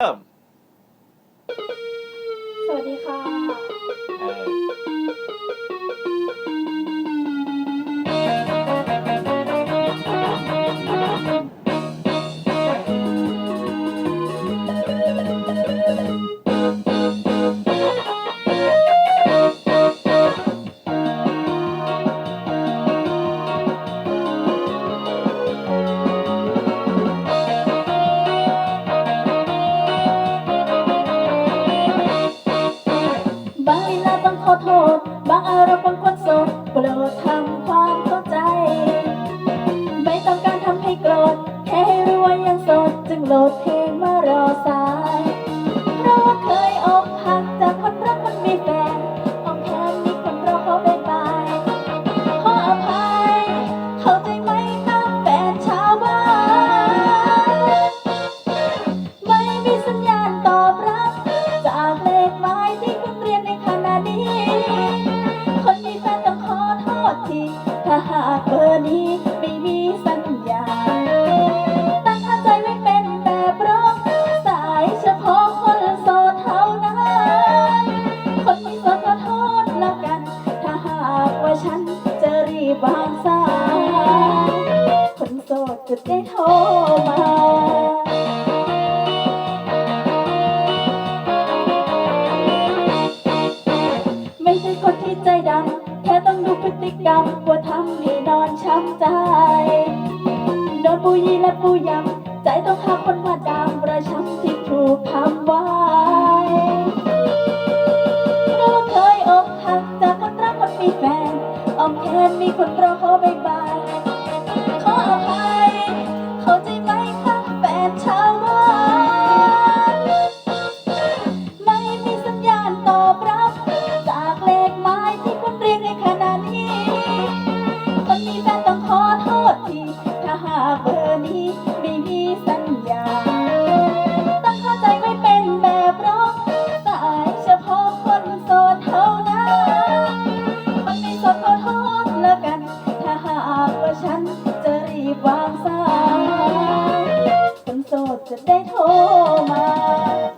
เริ่มสวัสดีค่ะ เออ บางลีลาต้องขอโทษ บางอารมณ์บางคนโสดโปรดทำความเข้าใจ ไม่ต้องการทำให้โกรธ แค่ให้รู้ว่ายังโสดจึงโหลดเพลง ทีถ้าหากเบอร์นี้ไม่มีสัญญาณตั้งค่าใจไว้เป็นแบบร้องสายเฉพาะคนโสดเท่านั้น คนมีโสดขอโทษแล้วกัน ถ้าหากว่าฉันจะรีบวางสาย คนโสดจะได้โทรมาไม่ใช่คนที่ใจดำ ธอต้องดูพฤติกรรมว่าทำให้นอนช้ำใจ โดนปูยีและปูยำใจต้องหาคนมาดามประช้ำที่ถูกทำไว้เราเคยอกหักจากคนรักคนมีแฟนอ้อมแขนมีคนรอเขาไป สดเป็นโทมา